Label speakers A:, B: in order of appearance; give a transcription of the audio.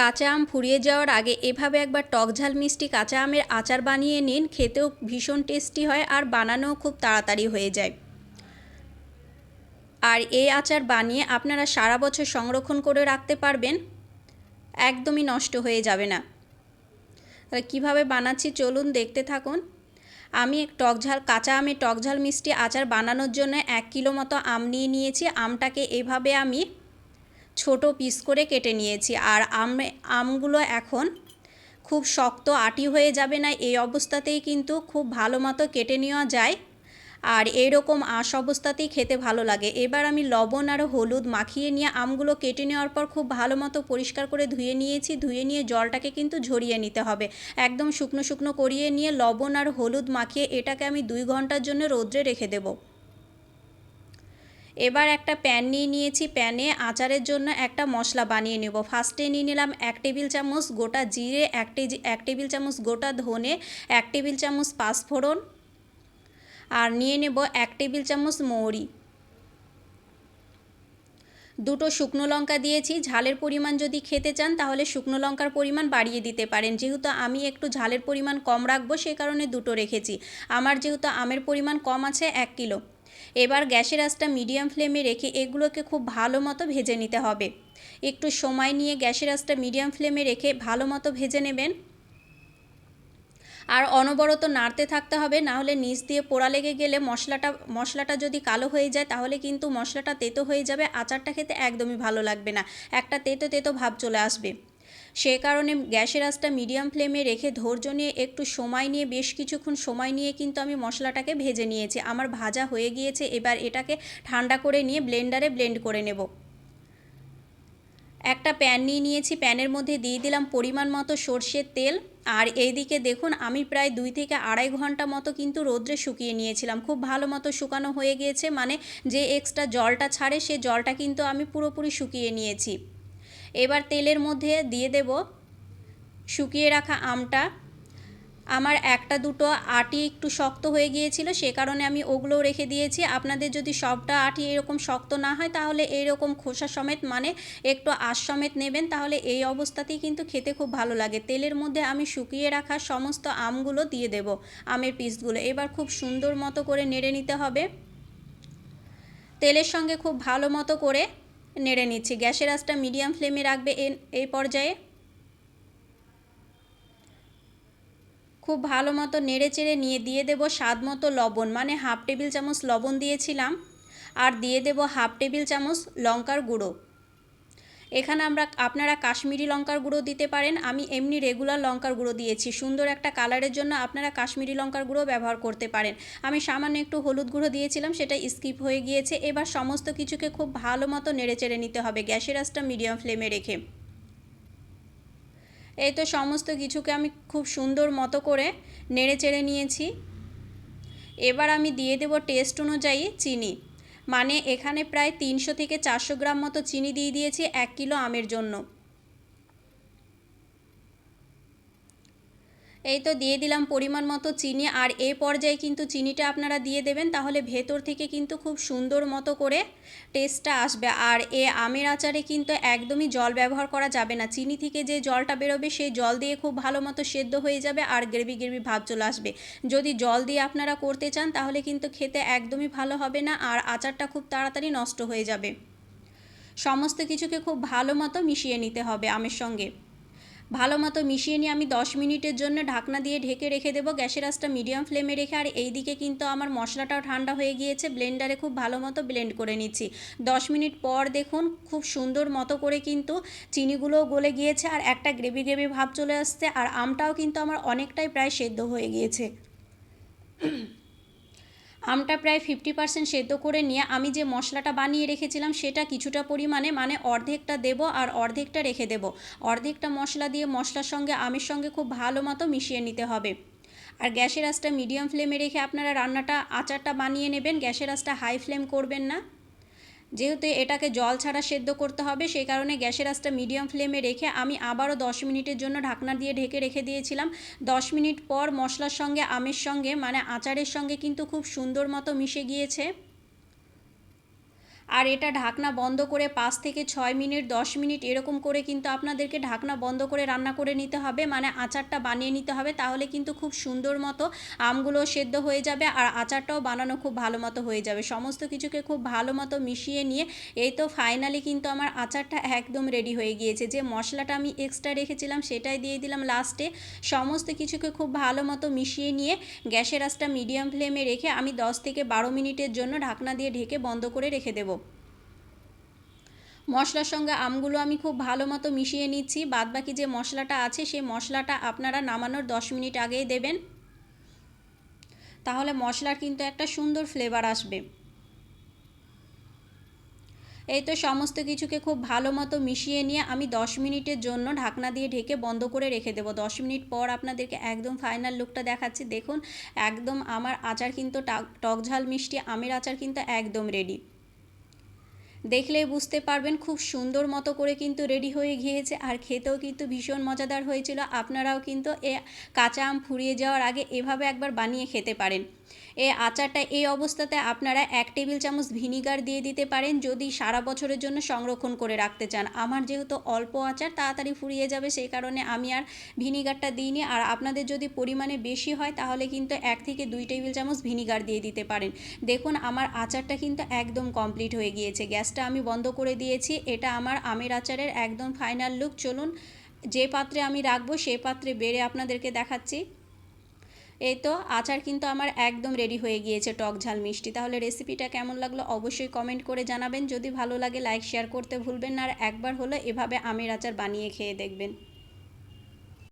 A: কাঁচা আম ফুরিয়ে যাওয়ার আগে এভাবে একবার টক ঝাল মিষ্টি কাঁচা আমের আচার বানিয়ে নিন, খেতেও ভীষণ টেস্টি হয় আর বানানোও খুব তাড়াতাড়ি হয়ে যায়। আর এই আচার বানিয়ে আপনারা সারা বছর সংরক্ষণ করে রাখতে পারবেন, একদমই নষ্ট হয়ে যাবে না। তাহলে কীভাবে বানাচ্ছি চলুন দেখতে থাকুন। আমি টক ঝাল, কাঁচা আমের টক ঝাল মিষ্টি আচার বানানোর জন্য এক কিলো মতো আম নিয়ে নিয়েছি। আমটাকে এভাবে আমি ছোট পিস করে কেটে নিয়েছি। আর আম, আমগুলো এখন খুব শক্ত আটি হয়ে যাবে না, এই অবস্থাতেই কিন্তু খুব ভালো মতো কেটে নেওয়া যায়। আর এইরকম আঁশ অবস্থাতেই খেতে ভালো লাগে। এবার আমি লবণ আর হলুদ মাখিয়ে নিয়ে আমগুলো কেটে নেওয়ার পর খুব ভালো মতো পরিষ্কার করে ধুয়ে নিয়েছি। ধুয়ে নিয়ে জলটাকে কিন্তু ঝরিয়ে নিতে হবে। একদম শুকনো শুকনো করিয়ে নিয়ে লবণ আর হলুদ মাখিয়ে এটাকে আমি দুই ঘণ্টার জন্য রোদ্রে রেখে দেবো। এবার একটা প্যান নিয়ে নিয়েছি প্যানে, আচারের জন্য একটা মশলা বানিয়ে নেব। ফার্স্টে নিয়ে নিলাম এক টেবিল চামচ গোটা জিরে, এক এক টেবিল চামচ গোটা ধনে, এক টেবিল চামচ পাঁচফোড়ন আর নিয়ে নেব এক টেবিল চামচ মৌরি। দুটো শুকনো লঙ্কা দিয়েছি, ঝালের পরিমাণ যদি খেতে চান তাহলে শুকনো লঙ্কার পরিমাণ বাড়িয়ে দিতে পারেন। যেহেতু আমি একটু ঝালের পরিমাণ কম রাখব সে কারণে দুটো রেখেছি। আমার যেহেতু আমের পরিমাণ কম আছে, এক কিলো। এবার গ্যাসের আঁচটা মিডিয়াম ফ্লেমে রেখে এগুলোকে খুব ভালো মতো ভেজে নিতে হবে। একটু সময় নিয়ে গ্যাসের আঁচটা মিডিয়াম ফ্লেমে রেখে ভালো মতো ভেজে নেবেন। আর অনবরত নাড়তে থাকতে হবে, না হলে নিচ দিয়ে পোড়া লেগে গেলে মশলাটা মশলাটা যদি কালো হয়ে যায়, তাহলে কিন্তু মশলাটা তেতো হয়ে যাবে। আচারটা খেতে একদমই ভালো লাগবে না। একটা তেতো তেতো ভাব চলে আসবে। সে কারণে গ্যাসের আঁচটা মিডিয়াম ফ্লেমে রেখে ধৈর্য নিয়ে একটু সময় নিয়ে, বেশ কিছুক্ষণ সময় নিয়ে কিন্তু আমি মশলাটাকে ভেজে নিয়েছি। আমার ভাজা হয়ে গিয়েছে, এবার এটাকে ঠান্ডা করে নিয়ে ব্লেন্ডারে ব্লেন্ড করে নেব। একটা প্যান নিয়ে নিয়েছি, প্যানের মধ্যে দিয়ে দিলাম পরিমাণ মতো সর্ষের তেল। আর এইদিকে দেখুন, আমি প্রায় দুই থেকে আড়াই ঘণ্টা মতো কিন্তু রোদ্রে শুকিয়ে নিয়েছিলাম। খুব ভালো মতো শুকানো হয়ে গিয়েছে মানে যে এক্সট্রা জলটা ছাড়ে, সে জলটা কিন্তু আমি পুরোপুরি শুকিয়ে নিয়েছি। এবার তেলের মধ্যে দিয়ে দেব শুকিয়ে রাখা আমটা। আমার একটা দুটো আটি একটু শক্ত হয়ে গিয়েছিল, সে কারণে আমি ওগুলো রেখে দিয়েছি। আপনাদের যদি সবটা আটি এরকম শক্ত না হয়, তাহলে এইরকম খোসা সমেত মানে একটু আশ সমেত নেবেন, তাহলে এই অবস্থাতেই কিন্তু খেতে খুব ভালো লাগে। তেলের মধ্যে আমি শুকিয়ে রাখা সমস্ত আমগুলো দিয়ে দেব, আমের পিসগুলো। এবার খুব সুন্দর মতো করে নেড়ে নিতে হবে। তেলের সঙ্গে খুব ভালো মতো করে নেড়ে নিচ্ছি। গ্যাসের আঁচটা মিডিয়াম ফ্লেমে রাখবে এই পর্যায়ে। খুব ভালো মতো নেড়ে চেড়ে নিয়ে দিয়ে দেব স্বাদ মতো লবণ। মানে হাফ টেবিল চামচ লবণ দিয়েছিলাম। আর দিয়ে দেব হাফ টেবিল চামচ লঙ্কার গুঁড়ো। এখানে আমরা, আপনারা কাশ্মীরি লঙ্কার গুঁড়ো দিতে পারেন। আমি এমনি রেগুলার লঙ্কার গুঁড়ো দিয়েছি। সুন্দর একটা কালারের জন্য আপনারা কাশ্মীরি লঙ্কার গুঁড়ো ব্যবহার করতে পারেন। আমি সামান্য একটু হলুদ গুঁড়ো দিয়েছিলাম, সেটা স্কিপ হয়ে গিয়েছে। এবার সমস্ত কিছুকে খুব ভালো মতো নেড়ে চেড়ে নিতে হবে গ্যাসের আঁচটা মিডিয়াম ফ্লেমে রেখে। এই তো সমস্ত কিছুকে আমি খুব সুন্দর মতো করে নেড়ে চেড়ে নিয়েছি। এবার আমি দিয়ে দেব টেস্ট অনুযায়ী চিনি। মানে এখানে প্রায় তিনশো থেকে চারশো গ্রাম মতো চিনি দিয়ে দিয়েছি, এক কিলো আমের জন্য। এই তো দিয়ে দিলাম পরিমাণ মতো চিনি আর এ পর্যায়ে কিন্তু চিনিটা আপনারা দিয়ে দেবেন, তাহলে ভেতর থেকে কিন্তু খুব সুন্দর মতো করে টেস্টটা আসবে। আর এ আমের আচারে কিন্তু একদমই জল ব্যবহার করা যাবে না। চিনি থেকে যে জলটা বেরোবে, সেই জল দিয়ে খুব ভালো মতো সেদ্ধ হয়ে যাবে আর গ্রেভি গ্রেভি ভাব চলে আসবে। যদি জল দিয়ে আপনারা করতে চান, তাহলে কিন্তু খেতে একদমই ভালো হবে না আর আচারটা খুব তাড়াতাড়ি নষ্ট হয়ে যাবে। সমস্ত কিছুকে খুব ভালো মতো মিশিয়ে নিতে হবে আমের সঙ্গে। ভালো মতো মিশিয়ে নিয়ে আমি দশ মিনিটের জন্য ঢাকনা দিয়ে ঢেকে রেখে দেবো। গ্যাসের আঁচটা মিডিয়াম ফ্লেমে রেখে আর এই দিকে কিন্তু আমার মশলাটাও ঠান্ডা হয়ে গিয়েছে। ব্লেন্ডারে খুব ভালো মতো ব্লেন্ড করে নিচ্ছি। দশ মিনিট পর দেখুন খুব সুন্দর মতো করে কিন্তু চিনিগুলোও গলে গিয়েছে আর একটা গ্রেভি গ্রেভি ভাব চলে আসছে। আর আমটাও কিন্তু আমার অনেকটাই প্রায় সেদ্ধ হয়ে গিয়েছে। আমটা প্রায় ফিফটি পার্সেন্ট সেদ্ধ করে নিয়ে আমি যে মশলাটা বানিয়ে রেখেছিলাম সেটা কিছুটা পরিমাণে মানে অর্ধেকটা দেব আর অর্ধেকটা রেখে দেব। অর্ধেকটা মশলা দিয়ে মশলার সঙ্গে আমের সঙ্গে খুব ভালো মতো মিশিয়ে নিতে হবে। আর গ্যাসের আঁচটা মিডিয়াম ফ্লেমে রেখে আপনারা রান্নাটা, আচারটা বানিয়ে নেবেন। গ্যাসের আঁচটা হাই ফ্লেম করবেন না। যেহেতু এটাকে জল ছাড়া সেদ্ধ করতে হবে, সেই কারণে গ্যাসের আঁচটা মিডিয়াম ফ্লেমে রেখে আমি আবারও দশ মিনিটের জন্য ঢাকনা দিয়ে ঢেকে রেখে দিয়েছিলাম। দশ মিনিট পর মশলার সঙ্গে, আমের সঙ্গে মানে আচারের সঙ্গে কিন্তু খুব সুন্দর মতো মিশে গিয়েছে। আর এটা ঢাকনা বন্ধ করে পাঁচ থেকে ছয় মিনিট, দশ মিনিট এরকম করে কিন্তু আপনাদেরকে ঢাকনা বন্ধ করে রান্না করে নিতে হবে। মানে আচারটা বানিয়ে নিতে হবে, তাহলে কিন্তু খুব সুন্দর মতো আমগুলো সেদ্ধ হয়ে যাবে আর আচারটাও বানানো খুব ভালো মতো হয়ে যাবে। সমস্ত কিছুকে খুব ভালো মতো মিশিয়ে নিয়ে এই তো ফাইনালি কিন্তু আমার আচারটা একদম রেডি হয়ে গিয়েছে। যে মশলাটা আমি এক্সট্রা রেখেছিলাম সেটাই দিয়ে দিলাম লাস্টে সমস্ত কিছুকে খুব ভালো মতো মিশিয়ে নিয়ে গ্যাসের আঁচটা মিডিয়াম ফ্লেমে রেখে আমি দশ থেকে বারো মিনিটের জন্য ঢাকনা দিয়ে ঢেকে বন্ধ করে রেখে দেবো। মশলার সঙ্গে আমগুলো আমি খুব ভালো মতো মিশিয়ে নিচ্ছি। বাদবাকি যে মশলাটা আছে, সেই মশলাটা আপনারা নামানোর দশ মিনিট আগেই দেবেন। তাহলে মশলার কিন্তু একটা সুন্দর ফ্লেভার আসবে। এই তো সমস্ত কিছুকে খুব ভালো মতো মিশিয়ে নিয়ে আমি দশ মিনিটের জন্য ঢাকনা দিয়ে ঢেকে বন্ধ করে রেখে দেবো। দশ মিনিট পর আপনাদেরকে একদম ফাইনাল লুকটা দেখাচ্ছি। দেখুন, একদম আমার আচার কিন্তু টক ঝাল মিষ্টি, আমের আচার কিন্তু একদম রেডি দেখলেই বুঝতে পারবেন খুব সুন্দর মতো করে কিন্তু রেডি হয়ে গিয়েছে আর খেতেও কিন্তু ভীষণ মজাদার হয়েছিল। আপনারাও কিন্তু এ কাঁচা আম ফুরিয়ে যাওয়ার আগে এভাবে একবার বানিয়ে খেতে পারেন। এই আচারটা এই অবস্থাতে আপনারা এক টেবিল চামচ ভিনিগার দিয়ে দিতে পারেন, যদি সারা বছরের জন্য সংরক্ষণ করে রাখতে চান। আমার যেহেতু অল্প আচার, তাড়াতাড়ি ফুরিয়ে যাবে, সেই কারণে আমি আর ভিনিগারটা দিইনি। আর আপনাদের যদি পরিমাণে বেশি হয়, তাহলে কিন্তু এক থেকে দুই টেবিল চামচ ভিনিগার দিয়ে দিতে পারেন। দেখুন, আমার আচারটা কিন্তু একদম কমপ্লিট হয়ে গিয়েছে। গ্যাসটা আমি বন্ধ করে দিয়েছি। এটা আমার আমের আচারের একদম ফাইনাল লুক। চলুন, যে পাত্রে আমি রাখব সেই পাত্রে বেড়ে আপনাদেরকে দেখাচ্ছি। এই তো আচার কিন্তু আমার একদম রেডি হয়ে গিয়েছে, টক ঝাল মিষ্টি। তাহলে রেসিপিটা কেমন লাগল অবশ্যই কমেন্ট করে জানাবেন। যদি ভালো লাগে লাইক শেয়ার করতে ভুলবেন না। আর একবার হলো এভাবে আমের আচার বানিয়ে খেয়ে দেখবেন।